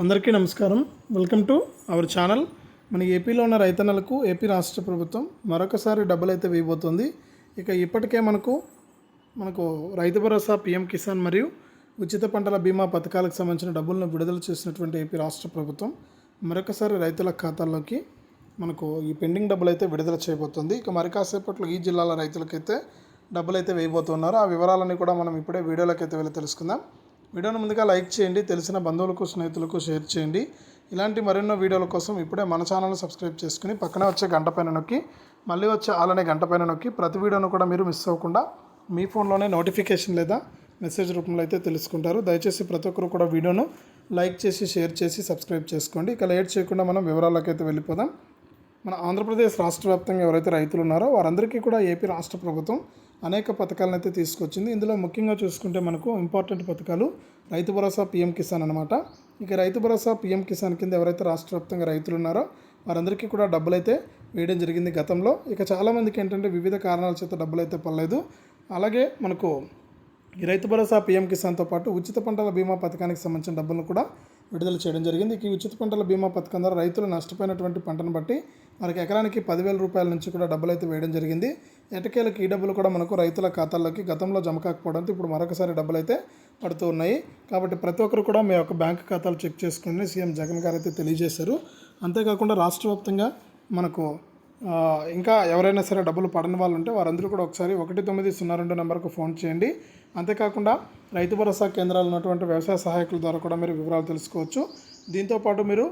అందరికీ నమస్కారం. Welcome to our channel. మన ఏపీలో ఉన్న రైతన్నలకు ఏపీ రాష్ట్ర ప్రభుత్వం మరొకసారి డబ్బులు అయితే వేయబోతుంది. ఇక ఇప్పటికే మనకు మనకు రైతు భరోసా పీఎం కిసాన్ మరియు ఉచిత పంటల బీమా పథకాలకు సంబంధించిన డబ్బులను విడుదల చేసినటువంటి ఏపీ రాష్ట్ర ప్రభుత్వం మరొకసారి రైతుల ఖాతాల్లోకి మనకు ఈ పెండింగ్ డబ్బులు అయితే విడుదల చేయబోతుంది. ఇక మరి కాసేపట్లో ఈ జిల్లాల రైతులకైతే డబ్బులు అయితే వేయబోతున్నారు. ఆ వివరాలన్నీ కూడా మనం ఇప్పుడే వీడియోలోకి అయితే వెళ్ళి తెలుసుకుందాం. వీడియోను ముందుగా లైక్ చేయండి తెలిసిన బంధువులకు స్నేహితులకు షేర్ చేయండి. ఇలాంటి మరెన్నో వీడియోల కోసం ఇప్పుడే మన ఛానల్ని సబ్స్క్రైబ్ చేసుకుని పక్కనే వచ్చే గంట పైన నొక్కి మళ్ళీ వచ్చే అలానే గంట పైన నొక్కి ప్రతి వీడియోను కూడా మీరు మిస్ అవ్వకుండా మీ ఫోన్లోనే నోటిఫికేషన్ లేదా మెసేజ్ రూపంలో అయితే తెలుసుకుంటారు. దయచేసి ప్రతి ఒక్కరు కూడా వీడియోను లైక్ చేసి షేర్ చేసి సబ్స్క్రైబ్ చేసుకోండి. ఇక లేట్ చేయకుండా మనం వివరాలకైతే వెళ్ళిపోదాం. మన ఆంధ్రప్రదేశ్ రాష్ట్ర వ్యాప్తంగా ఎవరైతే రైతులు ఉన్నారో వారందరికీ కూడా ఏపీ రాష్ట్ర ప్రభుత్వం అనేక పథకాలను అయితే తీసుకొచ్చింది. ఇందులో ముఖ్యంగా చూసుకుంటే మనకు ఇంపార్టెంట్ పథకాలు రైతు భరోసా పీఎం కిసాన్ అనమాట ఇక రైతు భరోసా పీఎం కిసాన్ కింద ఎవరైతే రాష్ట్ర వ్యాప్తంగా రైతులు ఉన్నారో వారందరికీ కూడా డబ్బులు అయితే వేయడం జరిగింది గతంలో. ఇక చాలామందికి ఏంటంటే వివిధ కారణాల చేత డబ్బులు అయితే పడలేదు. అలాగే మనకు ఈ రైతు భరోసా పీఎం కిసాన్తో పాటు ఉచిత పంటల బీమా పథకానికి సంబంధించిన డబ్బులను కూడా విడుదల చేయడం జరిగింది. ఈ ఉచిత పంటల బీమా పథకం ద్వారా రైతులు నష్టపోయినటువంటి పంటను బట్టి మనకి ఎకరానికి పదివేల రూపాయల నుంచి కూడా డబ్బులు అయితే వేయడం జరిగింది. ఎటకేలకు ఈ డబ్బులు కూడా మనకు రైతుల ఖాతాల్లోకి గతంలో జమ కాకపోవడంతో ఇప్పుడు మరొకసారి డబ్బులు అయితే పడుతూ ఉన్నాయి. కాబట్టి ప్రతి ఒక్కరు కూడా మీ యొక్క బ్యాంక్ ఖాతాలు చెక్ చేసుకోండి సీఎం జగన్ గారు అయితే తెలియజేశారు. అంతేకాకుండా రాష్ట్ర వ్యాప్తంగా మనకు ఇంకా ఎవరైనా సరే డబ్బులు పడని వాళ్ళు ఉంటే వారందరూ కూడా ఒకసారి ఒకటి తొమ్మిది సున్నా రెండు నెంబర్కు ఫోన్ చేయండి. అంతేకాకుండా రైతు భరోసా కేంద్రాలు ఉన్నటువంటి వ్యవసాయ సహాయకుల ద్వారా కూడా మీరు వివరాలు తెలుసుకోవచ్చు. దీంతోపాటు మీరు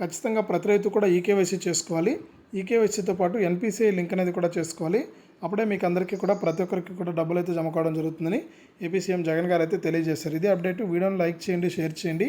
ఖచ్చితంగా ప్రతి రైతు కూడా ఈకేవైసీ చేసుకోవాలి. ఈకేవైసీతో పాటు ఎన్పిసిఐ లింక్ అనేది కూడా చేసుకోవాలి. అప్పుడే మీకు అందరికీ కూడా ప్రతి ఒక్కరికి కూడా డబ్బులు అయితే జమ కావడం జరుగుతుందని ఏపీ సీఎం జగన్ గారు అయితే తెలియజేశారు. ఇది అప్డేట్. వీడియోని లైక్ చేయండి షేర్ చేయండి.